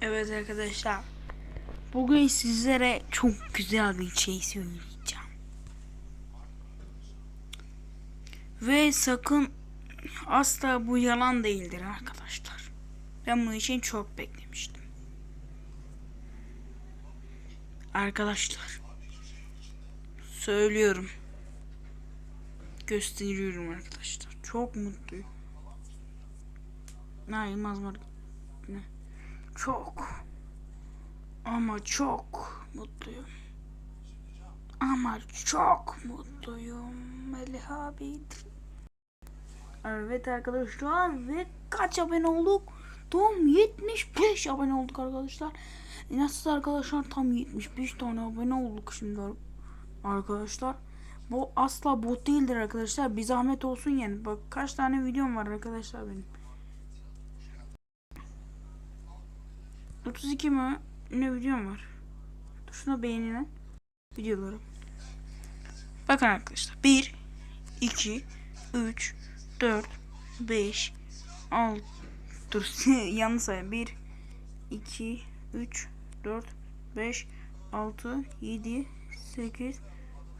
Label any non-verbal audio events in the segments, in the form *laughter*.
Evet arkadaşlar. Bugün sizlere çok güzel bir şey söyleyeceğim. Ve sakın asla bu yalan değildir arkadaşlar. Ben bu için çok beklemiştim. Arkadaşlar. Söylüyorum. Gösteriyorum arkadaşlar. Çok mutluyum. Ne Yılmaz var. Ne? Çok ama çok mutluyum. Ama çok mutluyum Melih abi. Evet arkadaşlar ve kaç abone olduk? Tam 75 abone olduk arkadaşlar. Nasıl arkadaşlar tam 75 tane abone olduk şimdi arkadaşlar. Bu asla bot değildir arkadaşlar. Bir zahmet olsun yani. Bak kaç tane videom var arkadaşlar benim. 32 mi? Ne videom var? Dur şuna beğenilen videoları. Bakın arkadaşlar. 1 2 3 4 5 6 Dur *laughs* yanlış sayayım. 1 2 3 4 5 6 7 8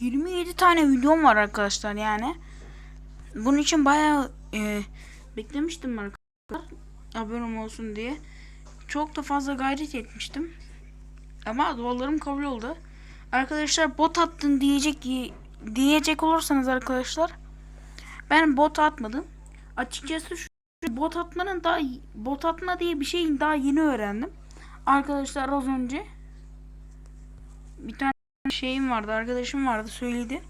Yirmi yedi tane videom var arkadaşlar yani. Bunun için bayağı e, beklemiştim arkadaşlar. Abonem olsun diye. Çok da fazla gayret etmiştim. Ama dualarım kabul oldu. Arkadaşlar bot attın diyecek diyecek olursanız arkadaşlar ben bot atmadım. Açıkçası şu bot atmanın daha bot atma diye bir şeyin daha yeni öğrendim. Arkadaşlar az önce bir tane şeyim vardı, arkadaşım vardı söyledi.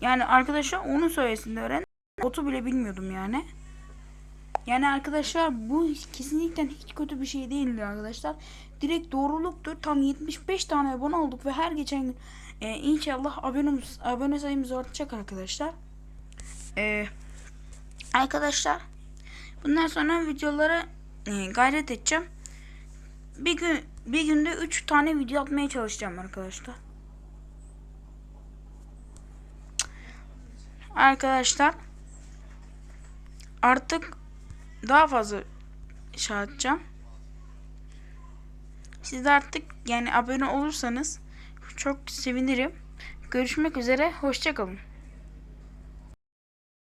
Yani arkadaşlar onun sayesinde öğrendim. Botu bile bilmiyordum yani. Yani arkadaşlar bu kesinlikle hiç kötü bir şey değildi arkadaşlar. Direkt doğruluktur. Tam 75 tane abone olduk ve her geçen gün e, inşallah abonemiz, abone sayımız artacak arkadaşlar. E, arkadaşlar bundan sonra videolara e, gayret edeceğim. Bir gün bir günde 3 tane video atmaya çalışacağım arkadaşlar. Arkadaşlar artık daha fazla şey atacağım. Siz de artık yani abone olursanız çok sevinirim. Görüşmek üzere. Hoşçakalın.